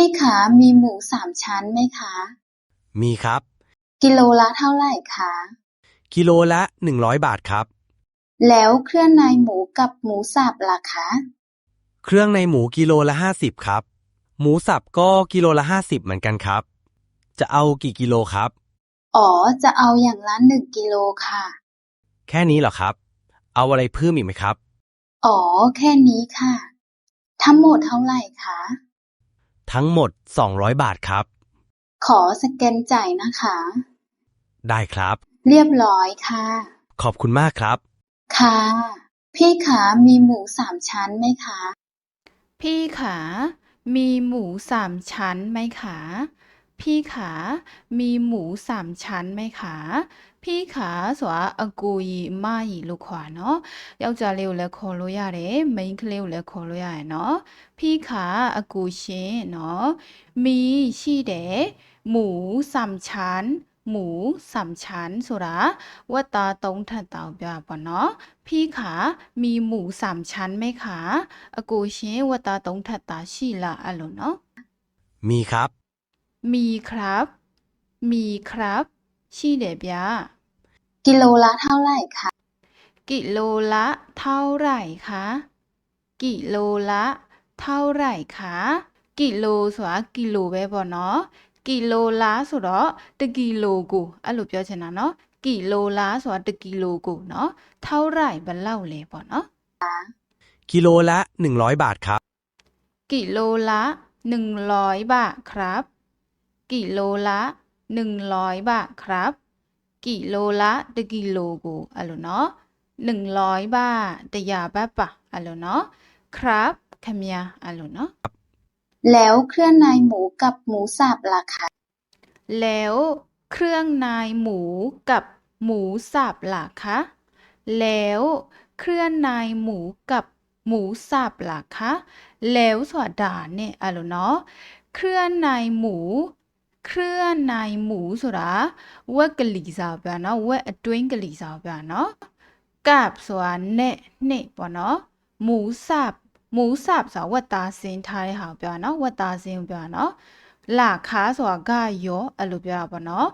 พี่ขามีหมูสามชั้นไหมคะ มีครับ กิโลละเท่าไหร่คะ กิโลละ100บาทครับ แล้วเครื่องในหมูกับหมูสับล่ะคะ เครื่องในหมูกิโลละ50ครับ หมูสับก็กิโลละ50เหมือนกันครับ จะเอากี่กิโลครับ อ๋อ จะเอาอย่างละหนึ่งกิโลค่ะ แค่นี้เหรอครับ เอาอะไรเพิ่มอีกไหมครับ อ๋อ แค่นี้ค่ะ ทั้งหมดเท่าไหร่คะ ทั้งหมด 200 บาทครับ ขอสแกนจ่ายนะคะ ได้ครับ เรียบร้อยค่ะ ขอบคุณมากครับ ค่ะ พี่ขามีหมูสามชั้นไหมคะ พี่ขามีหมูสามชั้นไหมคะ พี่ขามีหมูสามชั้นไหมคะ พี่ขาဆိုတာအကိုကြီးအမကြီးလို့ခေါ်တာเนาะယောက်ျားလေးကိုလည်းခေါ်လို့ရတယ်မိန်းကလေးကိုလည်းခေါ်လို့ရတယ်เนาะพี่ขาအကိုရှင်เนาะมีရှိတယ်หมูสามชั้น หมูสามชั้นဆိုတာဝတ်သားသုံးထပ်တောင်ပြပါเนาะพี่ขามีหมูสามชั้นไหมคะ အကိုရှင်ဝတ်သားသုံးထပ်တာရှိလားအဲ့လိုเนาะ มีครับ มีครับ มีครับ ရှိတယ်ဗျာ กิโลละเท่าไหร่คะ กิโลละเท่าไหร่คะกิโลละเท่าไหร่คะกิโลဆိုတာกิโลပဲပေါ့နော်กิโลละဆိုတော့1ကီလိုကိုအဲ့လိုပြောချင်တာเนาะกิโลละဆိုတာ1ကီလိုကိုเนาะเท่าไหร่ဘယ်လောက်လဲပေါ့เนาะ กิโลละ 100 บาทครับ กิโลละ100 บาทครับ กิโลละ100 บาทครับ กิโลละตะกิโลกูอะโลเนาะหนึ่งร้อยบาทตะยาบาทปะอะโลเนาะครับขมยาอะโลเนาะแล้วเครื่องในหมูกับหมูสับราคาแล้วเครื่องในหมูกับหมูสับราคาแล้วเครื่องในหมูกับหมูสับราคาแล้วสวัสดาเนี่ยอะโลเนาะเครื่องในหมู เครื่องในหมูဆိုတာဝက်ကလေးစာပြောเนาะဝက်အတွင်းကလေးစာပြောเนาะကပ်ဆိုတာနဲ့နှစ်ပေါ့เนาะหมูสับหมูสับဆိုတာဝက်သားစင်းထားတဲ့ဟာကိုပြောတာเนาะဝက်သားစင်းကိုပြောတာเนาะ လာခါဆိုတာကရောအဲ့လိုပြောတာပေါ့နော်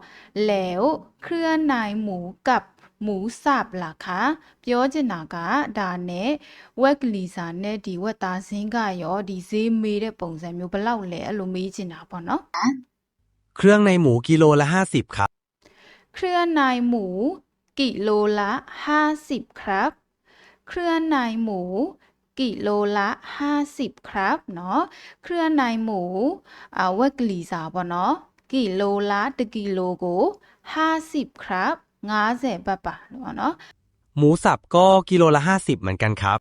แล้วเครื่องในหมูกับหมูสับล่ะคะပြောချင်တာကဒါနဲ့ဝက်ကလီစာနဲ့ဒီဝက်သားစင်းကရောဒီဈေးမေးတဲ့ပုံစံမျိုးဘယ်လောက်လဲအဲ့လိုမေးချင်တာပေါ့နော် เครื่องในหมูกิโลละห้าสิบครับ เครื่องในหมู กิโลละห้าสิบครับ เครื่องในหมู กิโลละห้าสิบครับเนาะ เครื่องในหมูเอาว่ากลีสาวปะเนาะ กิโลละตะกิโลโกห้าสิบครับงาเสบปะเนาะ หมูสับก็กิโลละห้าสิบเหมือนกันครับ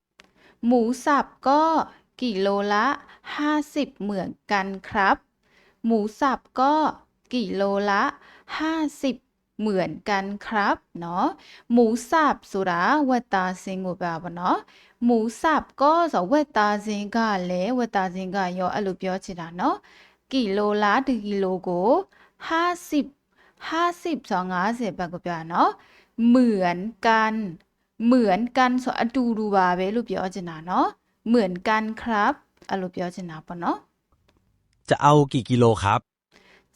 หมูสับก็กิโลละห้าสิบเหมือนกันครับ หมูสับก็กิโลละ50 เหมือนกันครับเนาะหมูสับဆိုတာဝက်သားစင်းကိုပြောပါเนาะหมูสับก็ဆိုဝက်သားစင်းကလည်းဝက်သားစင်းကရောအဲ့လိုပြောချင်တာเนาะกิโลละ1กิโลကို50 50ဆို50ဘတ်ကိုပြောတာเนาะเหมือนกัน เหมือนกันဆိုအတူတူပါပဲလို့ပြောချင်တာเนาะเหมือนกันครับအဲ့လိုပြောချင်တာပေါ့เนาะ จะเอากี่กิโลครับ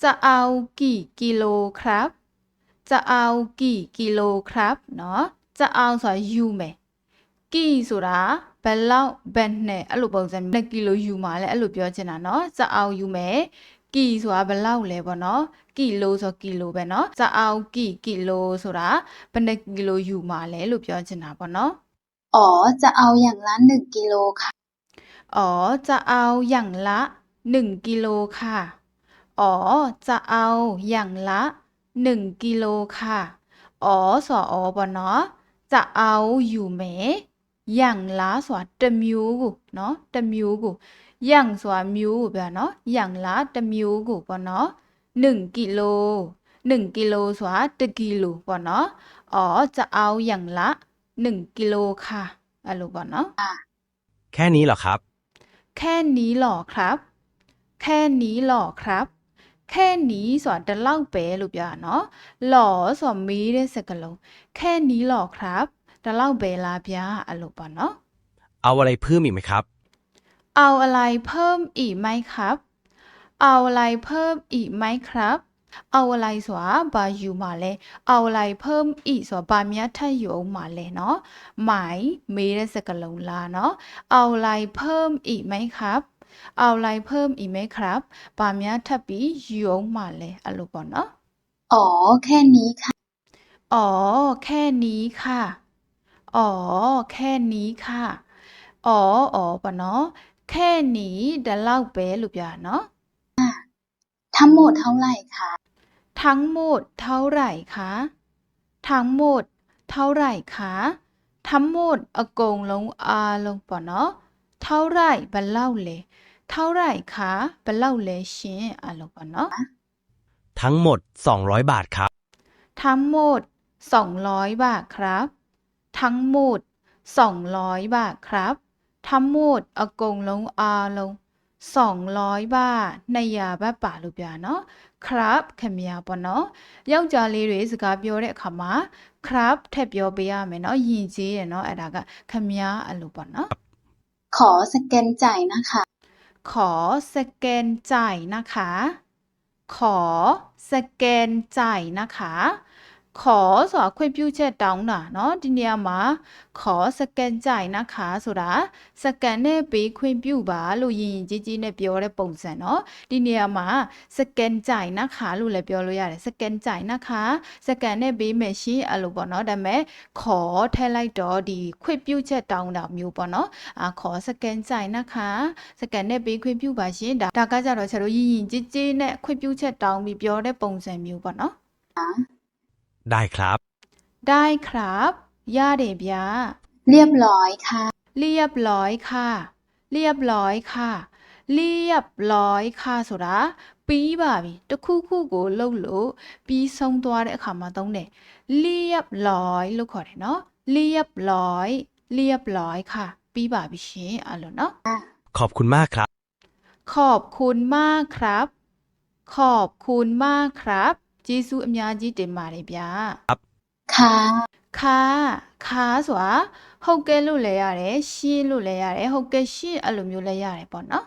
จะเอากี่กิโลครับ จะเอากี่กิโลครับเนาะจะเอาဆိုတာယူမယ်กี่ဆိုတာဘယ်လောက်ဘယ်နဲ့အဲ့လိုပုံစံနဲ့ကီလိုယူมาလဲအဲ့လိုပြောချင်တာเนาะจะเอาယူမယ်กี่ဆိုတာဘယ်လောက်လဲပေါ့เนาะကီလိုဆိုကီလိုပဲเนาะจะเอากี่กิโลဆိုတာဘယ်နဲ့ကီလိုယူมาလဲလို့ပြောချင်တာပေါ့เนาะ อ๋อ จะเอาอย่างละหนึ่งกิโลค่ะ อ๋อ จะเอาอย่างละ หนึ่งกิโลค่ะ อ๋อ จะเอาอย่างละหนึ่งกิโลค่ะ อ๋อဆိုอ๋อပေါ့เนาะจะเอาอยู่ไหมอย่างละဆိုတာတစ်မျိုးကိုเนาะတစ်မျိုးကိုอย่างဆိုတာမျိုးကိုပြောเนาะอย่างละတစ်မျိုးကိုပေါ့เนาะ1กิโล1กิโลဆိုတာ1กิโลပေါ့เนาะอ๋อจะเอาอย่างละ1กิโลค่ะအဲ့လိုပေါ့เนาะ แค่นี้เหรอครับ แค่นี้หรอครับ แค่นี้หล่อครับ แค่นี้สอนดัเล่าเป๋ลูกยาเนาะหล่อสอมมีได้สกลงแค่นี้หล่อครับดันเล่าเป๋ลาพยาอลูกปะเนาะเอาอะไรเพิ่มอีกไหมครับ เอาอะไรเพิ่มอีกไหมครับ เอาอะไรเพิ่มอีกไหมครับ เอาอะไรสวาบาอยู่มาเลยเอาอะไรเพิ่มอีกสวาบาเมียถ้าอยู่มาเลยเนาะหมายมีได้สกลงลาเนาะเอาอะไรเพิ่มอีกไหมครับ เอาอะไรเพิ่มอีกไหมครับปาเมียทับปีโยงมาเลยอลูมณ์บ่เนาะอ๋อ แค่นี้ค่ะ อ๋อ แค่นี้ค่ะ อ๋อ แค่นี้ค่ะ อ๋อ อ๋อปะเนาะ แค่นี้เดาเล่าเป๊ะลูกยาเนาะ ทั้งหมดเท่าไหร่คะ ทั้งหมดเท่าไหร่คะ ทั้งหมดเท่าไหร่คะ ทั้งหมดอากงลงอาลงปะเนาะ เท่าไหร่ဘယ်လောက်လဲ เท่าไหร่คะဘယ်လောက်လဲရှင်အဲ့လိုပေါ့เนาะ ทั้งหมด 200 บาทครับ ทั้งหมด 200 บาทครับ ทั้งหมด 200 บาทครับ ทั้งหมดအကုန်လုံးအားလုံး200บาท200ဘတ်ပါလို့ပြောတာเนาะ ครับခင်ဗျာပေါ့เนาะယောက်ျားလေးတွေစကားပြောတဲ့အခါမှာ ครับ ထည့်ပြောပေးရမယ်เนาะယဉ်ကျေးတယ်เนาะအဲ့ဒါကခင်ဗျာအဲ့လိုပေါ့เนาะ ขอสแกนจ่ายนะคะ ขอสแกนจ่ายนะคะ ขอสแกนจ่ายนะคะ ขอဆိုတာခွင့်ပြုချက်တောင်းတာเนาะဒီနေရာမှာขอสแกนจ่ายนะคะဆိုတာစကန်နဲ့ပေးခွင့်ပြုပါလို့ယဉ်ယဉ်ကျေးကျေးနဲ့ပြောတဲ့ပုံစံเนาะဒီနေရာမှာစကန်จ่ายนะคะလို့လည်းပြောလို့ရတယ်စကန်จ่ายนะคะစကန်နဲ့ပေးမယ်ရှင်အဲ့လိုပေါ့เนาะဒါပေမဲ့ขอထည့်လိုက်တော့ဒီခွင့်ပြုချက်တောင်းတာမျိုးပေါ့เนาะအာขอสแกนจ่ายนะคะ စကန်နဲ့ပေးခွင့်ပြုပါရှင်ဒါဒါကကြတော့ဆရာတို့ရင်းရင်ကြည်ကြည်နဲ့ခွင့်ပြုချက်တောင်းပြီးပြောတဲ့ပုံစံမျိုးပေါ့နော် ได้ครับ ได้ครับရတယ်ဗျာ เรียบร้อยค่ะ เรียบร้อยค่ะ เรียบร้อยค่ะเรียบร้อยค่ะဆိုတာပြီးပါပြီတစ်ခုခုကိုလှုပ်လို့ပြီးဆုံးသွားတဲ့အခါမှာသုံးတယ်เรียบร้อยလို့ခေါ်တယ်နော်เรียบร้อยเรียบร้อยค่ะ ပြီးပါပြီရှင်အဲ့လိုနော် ขอบคุณมากครับ ขอบคุณมากครับ ขอบคุณมากครับ ကျေးဇူးအများကြီးတင်ပါတယ်ဗျာค่ะခါခါဆိုတာဟုတ်ကဲ့လို့လည်းရတယ်ရှင်းလို့လည်းရတယ်ဟုတ်ကဲ့ရှင်းအဲ့လိုမျိုးလည်းရတယ်ပေါ့နော်